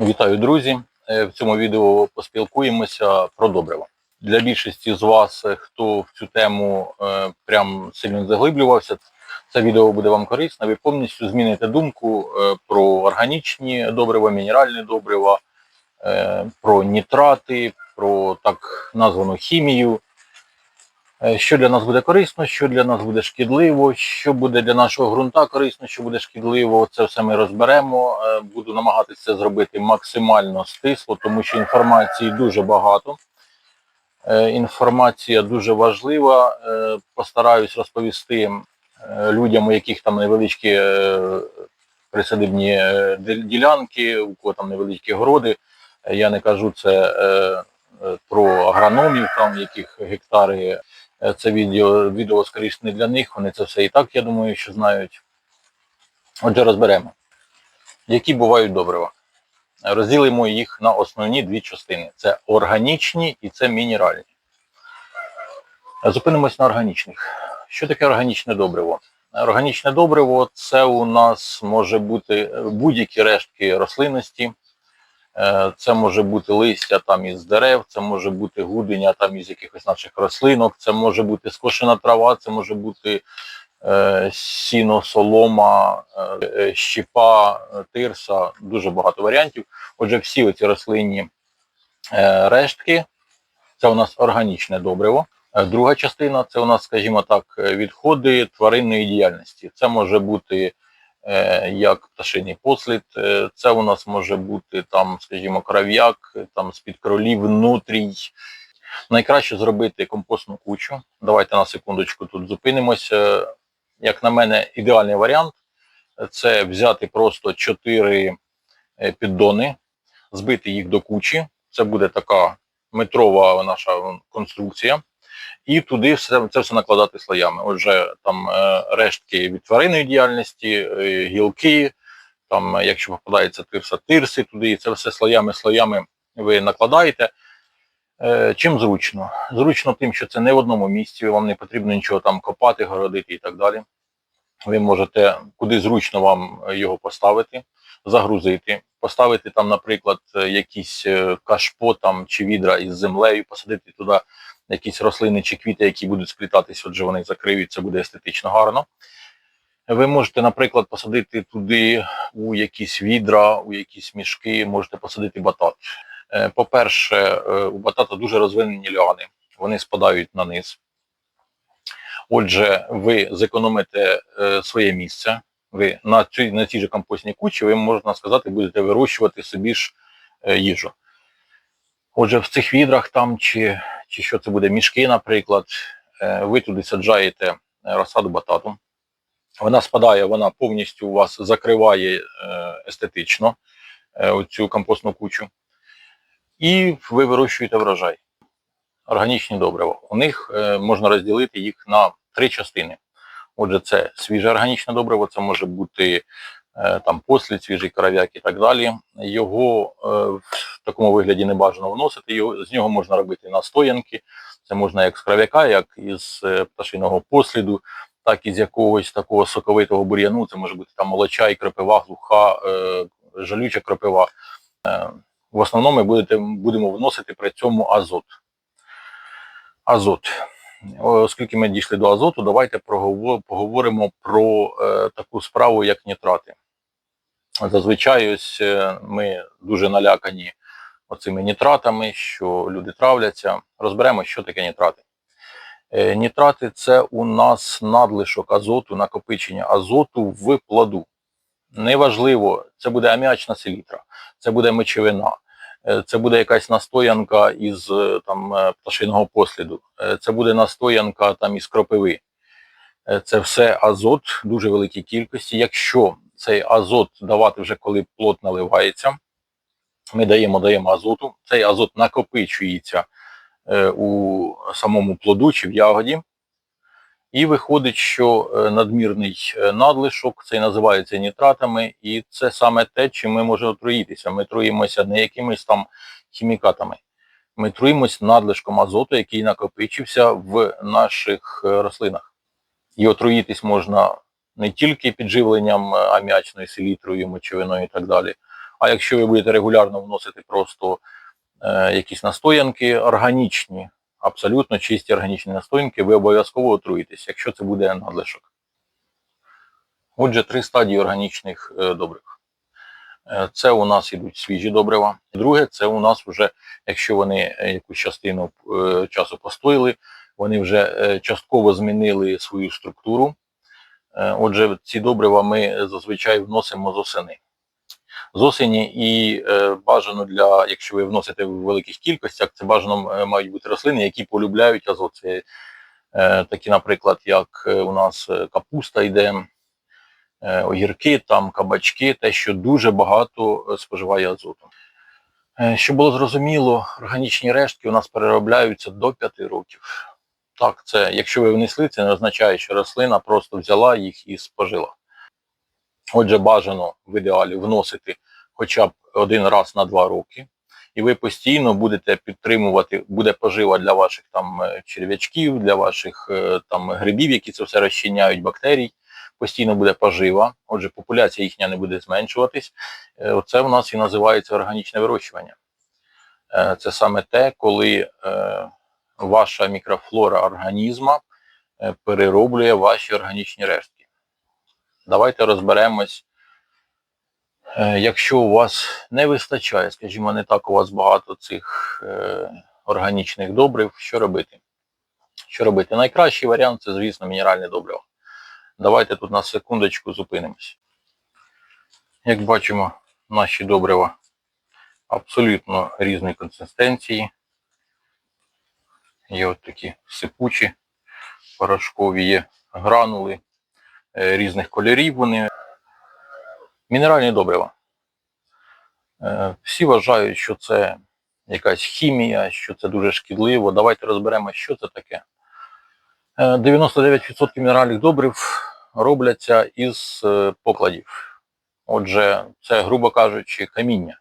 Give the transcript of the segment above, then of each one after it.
Вітаю, друзі! Е, В цьому відео поспілкуємося про добрива. Для більшості з вас, е, хто в цю тему е, прям сильно заглиблювався, це відео буде вам корисне. Ви повністю зміните думку про органічні добрива, мінеральні добрива, про нітрати, про так названу хімію. Е, Що для нас буде корисно, що для нас буде шкідливо, що буде для нашого ґрунта корисно, що буде шкідливо, це все ми розберемо. Е, Буду намагатися зробити максимально стисло, тому що інформації дуже багато. Е, Інформація дуже важлива. Постараюсь розповісти людям, у яких там невеличкі присадибні ділянки, у кого там невеличкі городи. Я не кажу це про агрономів, там яких гектари. Е, Це відео, відео скоріше не для них, вони це все і так, я думаю, що знають. Отже, розберемо, які бувають добрива. Розділимо їх на основні дві частини: це органічні і це мінеральні. Зупинимось на органічних. Що таке органічне добриво? Органічне добриво це у нас може бути будь-які рештки рослинності. Е, Це може бути листя там із дерев, це може бути гудення там із якихось наших рослинок, це може бути скошена трава, це може бути е, сіно, солома, е, е, щіпа, е, тирса, дуже багато варіантів. Отже, всі оці рослинні е, рештки це у нас органічне добриво. Друга частина це у нас, скажімо так, відходи тваринної діяльності. Це може бути як пташиний послід, е, це у нас може бути там, скажімо, кров'як, е, там з-під кролів, внутрій. Найкраще зробити компостну кучу. Давайте на секундочку тут зупинимося. Як на мене, ідеальний варіант це взяти просто 4 піддони, збити їх до кучі. Це буде така метрова наша конструкція. І туди все, це все накладати слоями. Отже, там е, рештки від тваринної діяльності, е, гілки, там, якщо попадається тирса, тирси туди, і це все слоями, слоями ви накладаєте. Е, чим зручно? Зручно тим, що це не в одному місці, вам не потрібно нічого там копати, городити і так далі. Ви можете куди зручно вам його поставити, загрузити, поставити там, наприклад, якісь кашпо там чи відра із землею, посадити туди якісь рослини чи квіти, які будуть сплітатись, отже, вони закриють, це буде естетично гарно. Ви можете, наприклад, посадити туди у якісь відра, у якісь мішки, можете посадити батат. Е, По-перше, е, у батата дуже розвинені ліани, вони спадають на низ. Отже, ви зекономите е, своє місце. Ви на цій, на цій же компостній кучі, ви, можна сказати, будете вирощувати собі ж їжу. Отже, в цих відрах там чи, чи що це буде мішки, наприклад, е, ви туди саджаєте е, розсаду батату. Вона спадає, вона повністю у вас закриває е, естетично оцю компостну кучу. І ви вирощуєте врожай. Органічні добрива. У них можна розділити їх на три частини. Отже, це свіже органічне добриво, це може бути там послід, свіжий кров'як і так далі. Його е, в такому вигляді не бажано вносити. Його, з нього можна робити настоянки. Це можна як з кров'яка, як із е, пташиного посліду, так і з якогось такого соковитого бур'яну. Це може бути там молочай, кропива, глуха, е, жалюча кропива. Е, в основному ми будете, будемо вносити при цьому азот. Азот. Оскільки ми дійшли до азоту, давайте поговоримо про е, таку справу, як нітрати. Зазвичай ось е, ми дуже налякані оцими нітратами, що люди травляться. Розберемо, що таке нітрати. Е, нітрати це у нас надлишок азоту, накопичення азоту в плоду. Неважливо, це буде аміачна селітра, це буде мочевина, е, це буде якась настоянка із там, пташиного посліду, це буде настоянка там, із кропиви. Це все азот дуже великій кількості. Якщо цей азот давати вже коли плод наливається, ми даємо, даємо азоту, цей азот накопичується е, у самому плоду чи в ягоді. І виходить, що е, надмірний е, надлишок, це і називається нітратами, і це саме те, чим ми можемо отруїтися. Ми труїмося не якимись там хімікатами. Ми труїмось надлишком азоту, який накопичився в наших рослинах. І отруїтись можна не тільки підживленням е, аміачною селітрою, мочевиною і так далі. А якщо ви будете регулярно вносити просто е, якісь настоянки органічні, абсолютно чисті органічні настоянки, ви обов'язково отруїтесь, якщо це буде надлишок. Отже, три стадії органічних е, добрив. Е, Це у нас ідуть свіжі добрива. Друге, це у нас вже, якщо вони е, якусь частину часу постояли, вони вже частково змінили свою структуру. Е, Отже, ці добрива ми зазвичай вносимо з осени. З осені і е, бажано для, якщо ви вносите в великих кількостях, це бажано е, мають бути рослини, які полюбляють азот. Це такі, наприклад, як у нас капуста йде, огірки, там кабачки, те, що дуже багато споживає азоту. Щоб було зрозуміло, органічні рештки у нас переробляються до 5 років. Так, це якщо ви внесли, це не означає, що рослина просто взяла їх і спожила. Отже, бажано в ідеалі вносити хоча б один раз на два роки, і ви постійно будете підтримувати, буде пожива для ваших там е, черв'ячків, для ваших е, там грибів, які це все розчиняють, бактерій. Постійно буде пожива, отже, популяція їхня не буде зменшуватись. Е, Оце в нас і називається органічне вирощування. Це саме те, коли ваша мікрофлора організма е, перероблює ваші органічні рештки. Давайте розберемось, е, якщо у вас не вистачає, скажімо, не так у вас багато цих е, органічних добрив, що робити? Що робити? Найкращий варіант це, звісно, мінеральне добриво. Давайте тут на секундочку зупинимось. Як бачимо, наші добрива абсолютно різної консистенції. Є от такі сипучі, порошкові, є гранули е, різних кольорів вони. Мінеральні добрива. Е, Всі вважають, що це якась хімія, що це дуже шкідливо. Давайте розберемо, що це таке. Е, 99% мінеральних добрив робляться із е, покладів. Отже, це, грубо кажучи, каміння.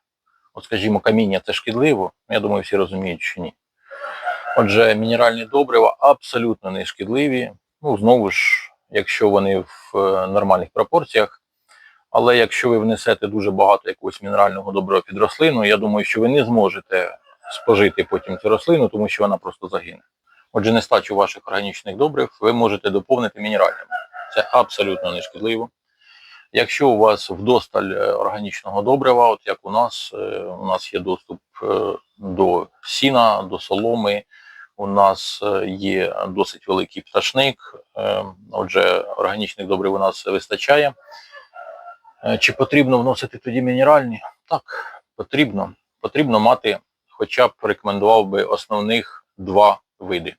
От, скажімо, каміння це шкідливо, я думаю, всі розуміють, що ні. Отже, мінеральні добрива абсолютно не шкідливі. Ну, знову ж, якщо вони в е, нормальних пропорціях. Але якщо ви внесете дуже багато якогось мінерального добрива під рослину, я думаю, що ви не зможете спожити потім цю рослину, тому що вона просто загине. Отже, нестачу ваших органічних добрив ви можете доповнити мінеральними. Це абсолютно не шкідливо. Якщо у вас вдосталь е, органічного добрива, от як у нас, е, у нас є доступ до сіна, до соломи, у нас е, є досить великий пташник, е, отже, органічних добрив у нас вистачає. Е, Чи потрібно вносити тоді мінеральні? Так, потрібно. Потрібно мати, хоча б рекомендував би основних два види.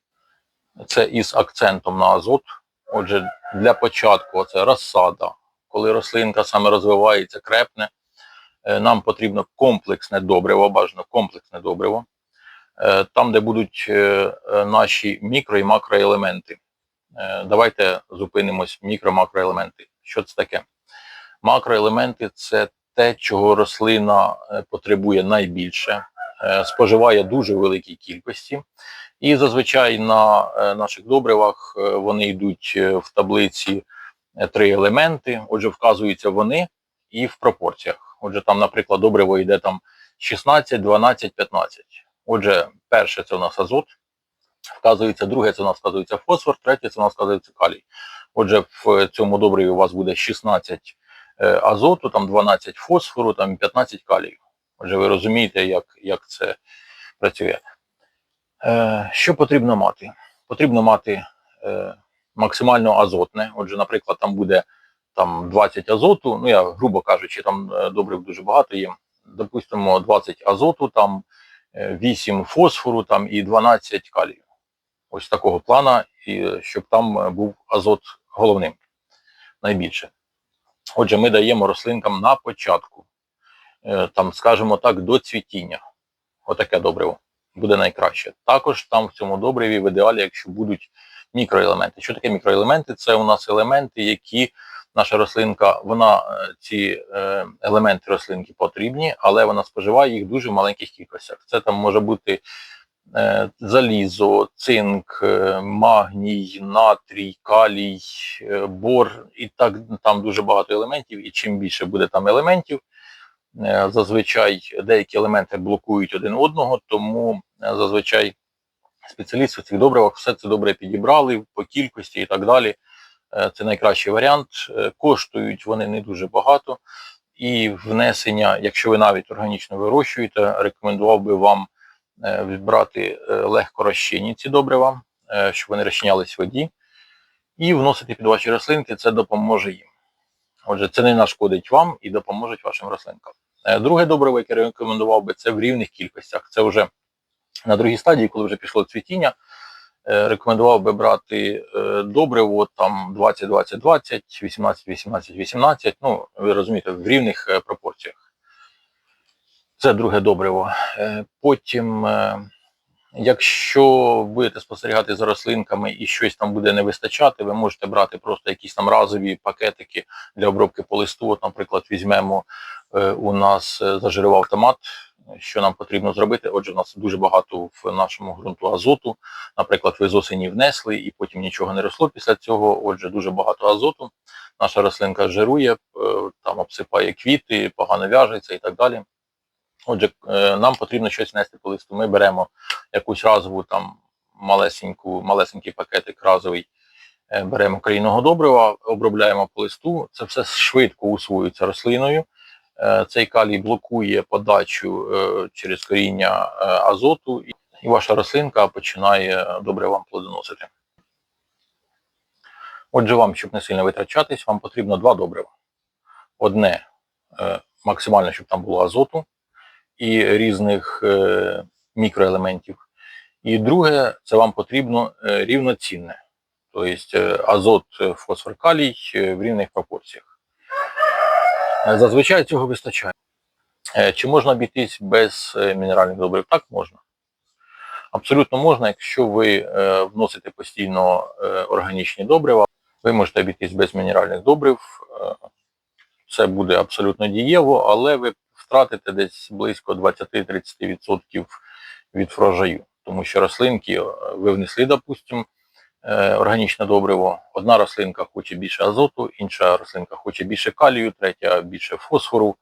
Це із акцентом на азот. Отже, для початку це розсада. Коли рослинка саме розвивається, крепне, нам потрібно комплексне добриво, бажано комплексне добриво. Е, Там, де будуть е, е, наші мікро і макроелементи. Давайте зупинимось мікро-макроелементи. Що це таке? Макроелементи це те, чого рослина потребує найбільше, споживає дуже великій кількості. І зазвичай на наших добривах вони йдуть в таблиці три елементи, отже, вказуються вони і в пропорціях. Отже, там, наприклад, добриво йде там 16, 12, 15. Отже, перше це у нас азот, вказується, друге це у нас вказується фосфор, третє це у нас вказується калій. Отже, в цьому добриві у вас буде 16 е, азоту, там 12 фосфору, там 15 калію. Отже, ви розумієте, як, як це працює. Е, що потрібно мати? Потрібно мати е, максимально азотне. Отже, наприклад, там буде там 20 азоту, ну я грубо кажучи, там е, добрив дуже багато є. Допустимо, 20 азоту, там 8 фосфору там, і 12 калію. Ось такого плана, і е, щоб там е, був азот головним найбільше. Отже, ми даємо рослинкам на початку, е, там, скажімо так, до цвітіння. Отаке добриво буде найкраще. Також там в цьому добриві в ідеалі, якщо будуть мікроелементи. Що таке мікроелементи? Це у нас елементи, які наша рослинка, вона е, ці е, елементи рослинки потрібні, але вона споживає їх в дуже маленьких кількостях. Це там може бути е, залізо, цинк, магній, натрій, калій, бор, і так там дуже багато елементів. І чим більше буде там елементів, Зазвичай деякі елементи блокують один одного, тому зазвичай спеціалісти в цих добривах все це добре підібрали по кількості і так далі. Е, Це найкращий варіант. Е, Коштують вони не дуже багато. І внесення, якщо ви навіть органічно вирощуєте, рекомендував би вам е, відбрати е, легко розчинні ці добрива, щоб вони розчинялись в воді, і вносити під ваші рослинки, це допоможе їм. Отже, це не нашкодить вам і допоможе вашим рослинкам. Друге добриво, яке рекомендував би, це в рівних кількостях. Це вже на другій стадії, коли вже пішло цвітіння, рекомендував би брати е, добриво там 20-20-20, 18-18-18, ну, ви розумієте, в рівних е, пропорціях. Це друге добриво. Е, Потім, е, якщо будете спостерігати за рослинками і щось там буде не вистачати, ви можете брати просто якісь там разові пакетики для обробки по листу. От, наприклад, візьмемо е, у нас е, зажирував томат, що нам потрібно зробити. Отже, у нас дуже багато в нашому ґрунту азоту. Наприклад, ви з осені внесли і потім нічого не росло після цього. Отже, дуже багато азоту. Наша рослинка жирує, е, там обсипає квіти, погано в'яжеться і так далі. Отже, е, нам потрібно щось внести по листу. Ми беремо якусь разову там малесеньку, малесенький пакетик разовий, е, беремо корінного добрива, обробляємо по листу. Це все швидко усвоюється рослиною. Е, Цей калій блокує подачу е, через коріння е, азоту, і- ваша рослинка починає добре вам плодоносити. Отже, вам, щоб не сильно витрачатись, вам потрібно два добрива. Одне максимально, щоб там було азоту і різних мікроелементів. І друге, це вам потрібно рівноцінне, тобто азот, фосфор, калій в рівних пропорціях. Е, Зазвичай цього вистачає. Е, Чи можна обійтись без е, мінеральних добрив? Так можна. Абсолютно можна, якщо ви вносите постійно органічні добрива, ви можете обійтись без мінеральних добрив. Це буде абсолютно дієво, але ви втратите десь близько 20-30% від врожаю. Тому що рослинки ви внесли, допустимо, органічне добриво. Одна рослинка хоче більше азоту, інша рослинка хоче більше калію, третя більше фосфору.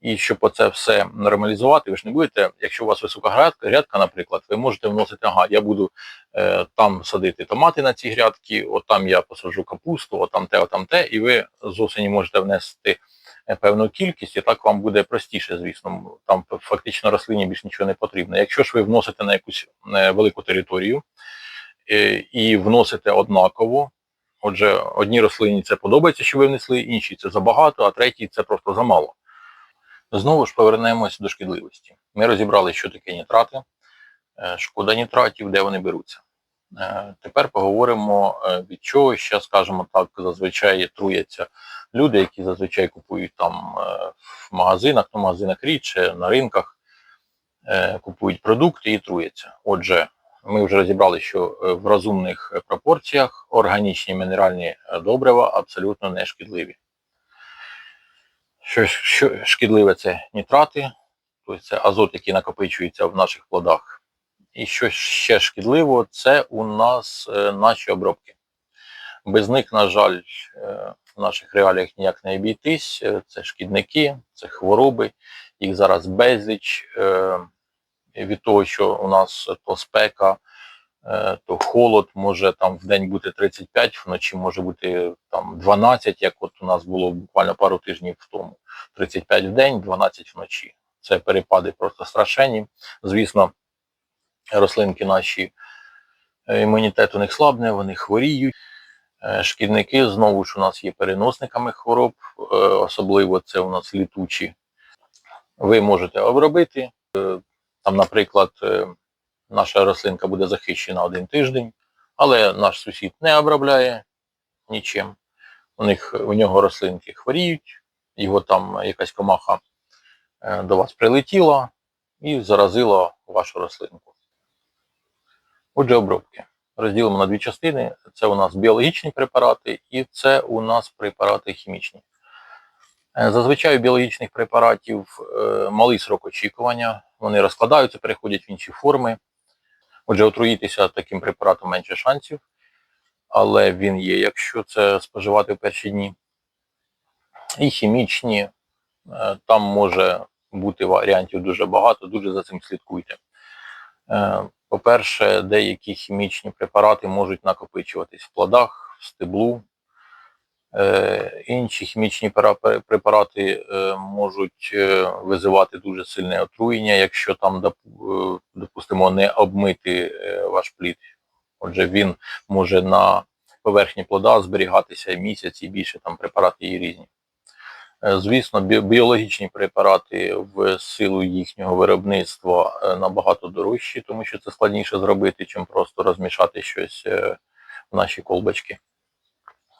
І щоб оце все нормалізувати, ви ж не будете, якщо у вас висока грядка, наприклад, ви можете вносити, ага, я буду е, там садити томати на ці грядки, от там я посаджу капусту, от там те, от там те, і ви з осені можете внести е, певну кількість, і так вам буде простіше, звісно. Там фактично рослині більш нічого не потрібно. Якщо ж ви вносите на якусь е, велику територію е, і вносите однаково, отже, одній рослині це подобається, що ви внесли, іншій це забагато, а третій це просто замало. Знову ж повернемось до шкідливості. Ми розібрали, що таке нітрати, е, шкода нітратів, де вони беруться. Е, Тепер поговоримо, е, від чого ще, скажімо так, зазвичай труяться люди, які зазвичай купують там е, в магазинах, в магазинах рідше, на ринках, е, купують продукти і труяться. Отже, ми вже розібрали, що е, в розумних пропорціях органічні мінеральні е, добрива абсолютно не шкідливі. Що, що шкідливе це нітрати, тобто це азот, який накопичується в наших плодах. І що ще шкідливо, це у нас е, наші обробки. Без них, на жаль, е, в наших реаліях ніяк не обійтись. Е, Це шкідники, це хвороби, їх зараз безліч. Від того, що у нас то спека, е, то холод, може там в день бути 35, вночі може бути там 12, як от у нас було буквально пару тижнів тому. 35 в день, 12 вночі. Це перепади просто страшенні. Звісно, рослинки наші е, імунітет у них слабне, вони хворіють. Е, Шкідники знову ж у нас є переносниками хвороб, особливо це у нас літучі. Ви можете обробити. Там, наприклад, е, наша рослинка буде захищена один тиждень, але наш сусід не обробляє нічим. У них у нього рослинки хворіють, його там якась комаха е, до вас прилетіла і заразила вашу рослинку. Отже, обробки. Розділимо на дві частини. Це у нас біологічні препарати і це у нас препарати хімічні. Е, Зазвичай у біологічних препаратів е, малий срок очікування, вони розкладаються, переходять в інші форми. Отже, отруїтися таким препаратом менше шансів, але він є, якщо це споживати в перші дні. І хімічні, Е, Там може бути варіантів дуже багато, дуже за цим слідкуйте. По-перше, деякі хімічні препарати можуть накопичуватись в плодах, в стеблу. Е, Інші хімічні препарати е, можуть е, визивати дуже сильне отруєння, якщо там, допустимо, не обмити ваш плід. Отже, він може на поверхні плода зберігатися місяць і більше, там препарати є різні. Звісно, біологічні препарати в силу їхнього виробництва набагато дорожчі, тому що це складніше зробити, чим просто розмішати щось в наші колбочки.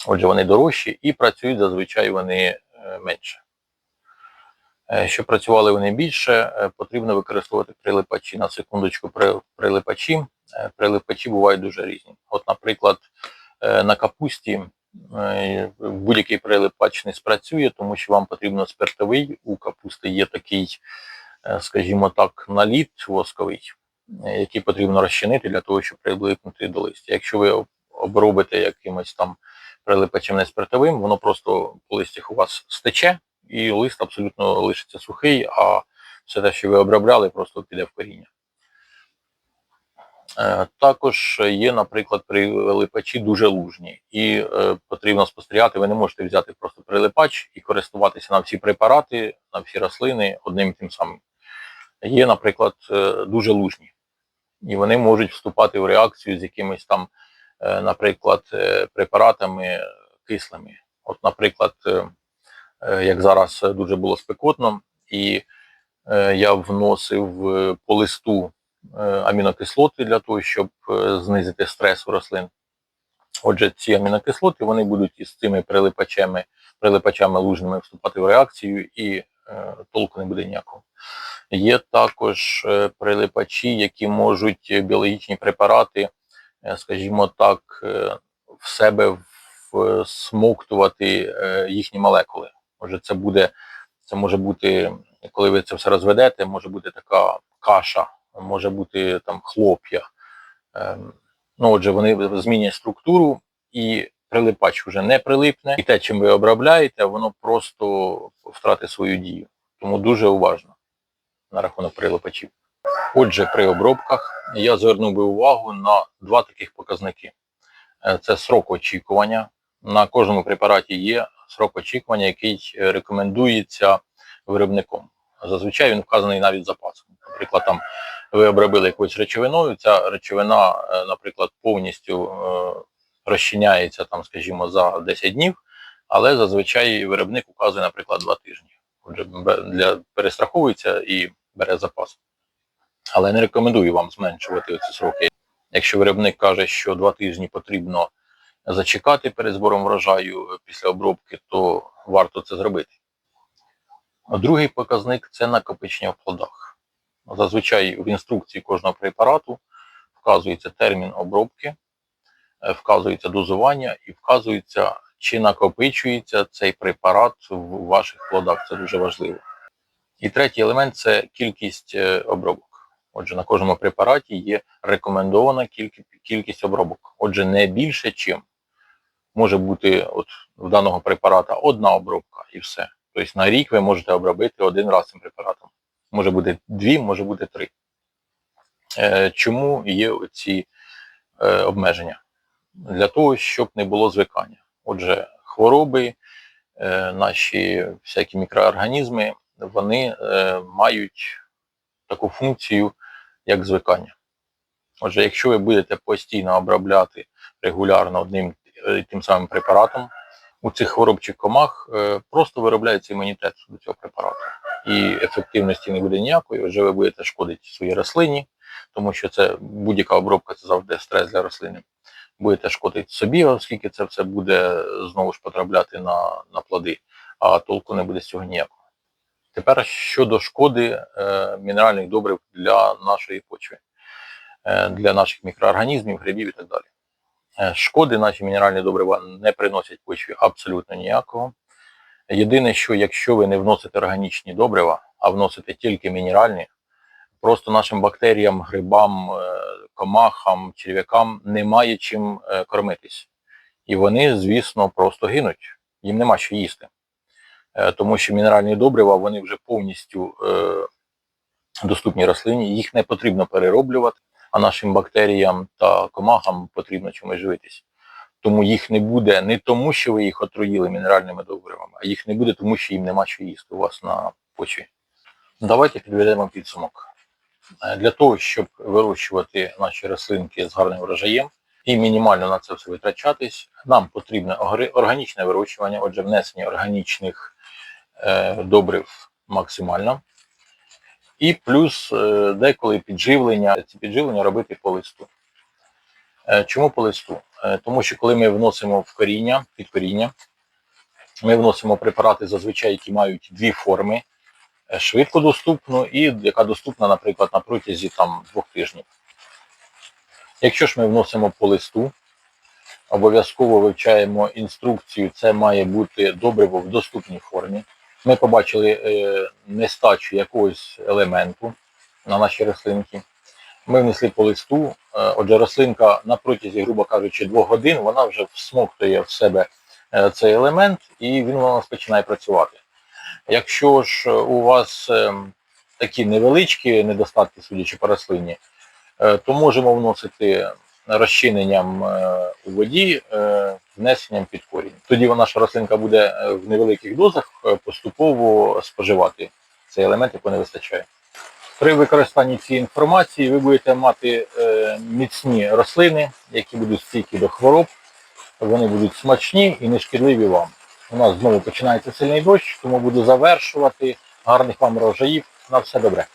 Отже, вони дорожчі і працюють зазвичай вони е, менше. Е, Щоб працювали вони більше, е, потрібно використовувати прилипачі. На секундочку, прилипачі. Прилипачі бувають дуже різні. От, наприклад, на капусті будь-який прилипач не спрацює, тому що вам потрібно спиртовий. У капусти є такий, скажімо так, наліт восковий, який потрібно розчинити для того, щоб прилипнути до листя. Якщо ви обробите якимось там прилипачем не спиртовим, воно просто по листях у вас стече, і лист абсолютно лишиться сухий, а все те, що ви обробляли, просто піде в коріння. Е, Також є, наприклад, прилипачі дуже лужні, і е, потрібно спостерігати. Ви не можете взяти просто прилипач і користуватися на всі препарати, на всі рослини одним і тим самим. Є, наприклад, е, дуже лужні, і вони можуть вступати в реакцію з якимись там, наприклад, е, препаратами кислими. От, наприклад, е, е, як зараз дуже було спекотно, і е, я вносив е, по листу е, амінокислоти для того, щоб е, знизити стрес у рослин. Отже, ці амінокислоти вони будуть із цими прилипачами, прилипачами лужними вступати в реакцію і е, толку не буде ніякого. Є також е, прилипачі, які можуть е, біологічні препарати, е, скажімо так, е, в себе всмоктувати е, їхні молекули. Отже, це буде, це може бути, коли ви це все розведете, може бути така каша, може бути там хлоп'я. Ем, Ну, отже, вони змінюють структуру і прилипач вже не прилипне. І те, чим ви обробляєте, воно просто втратить свою дію. Тому дуже уважно на рахунок прилипачів. Отже, при обробках я звернув би увагу на два таких показники. Е, Це срок очікування. На кожному препараті є срок очікування, який е, рекомендується виробником. Зазвичай він вказаний навіть запасом. Наприклад, там ви обробили якоюсь речовиною, ця речовина, е, наприклад, повністю розчиняється там, скажімо, за 10 днів, але зазвичай виробник указує, наприклад, 2 тижні. Отже, для перестраховується і бере запас. Але не рекомендую вам зменшувати ці сроки. Якщо виробник каже, що 2 тижні потрібно зачекати перед збором врожаю після обробки, то варто це зробити. Другий показник це накопичення в плодах. Зазвичай в інструкції кожного препарату вказується термін обробки, е, вказується дозування і вказується, чи накопичується цей препарат в ваших плодах. Це дуже важливо. І третій елемент це кількість е, обробок. Отже, на кожному препараті є рекомендована кількість, обробок. Отже, не більше, чим може бути от в даного препарата одна обробка і все. Тобто на рік ви можете обробити один раз цим препаратом. Може бути дві, може бути три. Е, Чому є ці е, обмеження? Для того, щоб не було звикання. Отже, хвороби, е, наші всякі мікроорганізми, вони мають таку функцію, як звикання. Отже, якщо ви будете постійно обробляти регулярно одним е, і тим самим препаратом, у цих хворобчих комах е, просто виробляється імунітет до цього препарату. І ефективності не буде ніякої, отже, ви будете шкодити своїй рослині, тому що це будь-яка обробка це завжди стрес для рослини. Будете шкодити собі, оскільки це все буде знову ж потрапляти на, на плоди, а толку не буде з цього ніякого. Тепер щодо шкоди е, мінеральних добрив для нашої почви, е, для наших мікроорганізмів, грибів і так далі. Е, Шкоди наші мінеральні добрива не приносять почві абсолютно ніякого. Єдине, що якщо ви не вносите органічні добрива, а вносите тільки мінеральні, просто нашим бактеріям, грибам, комахам, черв'якам немає чим кормитись. І вони, звісно, просто гинуть. Їм нема що їсти. Е, тому що мінеральні добрива вони вже повністю е, доступні рослині, їх не потрібно перероблювати, а нашим бактеріям та комахам потрібно чимось живитись. Тому їх не буде не тому, що ви їх отруїли мінеральними добривами, а їх не буде, тому що їм нема що їсти у вас на почві. Давайте підведемо підсумок. Е, Для того, щоб вирощувати наші рослинки з гарним врожаєм і мінімально на це все витрачатись, нам потрібне органічне вирощування, отже, внесення органічних добрив максимально. І плюс е, деколи підживлення, ці підживлення робити по листу. Е, Чому по листу? Е, Тому що коли ми вносимо в коріння, під коріння, ми вносимо препарати зазвичай, які мають дві форми е, швидко доступну і яка доступна, наприклад, на протязі там, двох тижнів. Якщо ж ми вносимо по листу, обов'язково вивчаємо інструкцію, це має бути добриво в доступній формі. Ми побачили е, нестачу якогось елементу на нашій рослинці. Ми внесли по листу. Е, отже, рослинка на протязі, грубо кажучи, двох годин вона вже всмоктує в себе е, цей елемент і він у нас починає працювати. Якщо ж у вас е, такі невеличкі недостатки, судячи по рослині, е, то можемо вносити розчиненням е, у воді, е, внесенням під корінь. Тоді наша рослинка буде е, в невеликих дозах е, поступово споживати цей елемент, якого не вистачає. При використанні цієї інформації ви будете мати е, міцні рослини, які будуть стійкі до хвороб, вони будуть смачні і нешкідливі вам. У нас знову починається сильний дощ, тому буду завершувати. Гарних вам врожаїв. На все добре.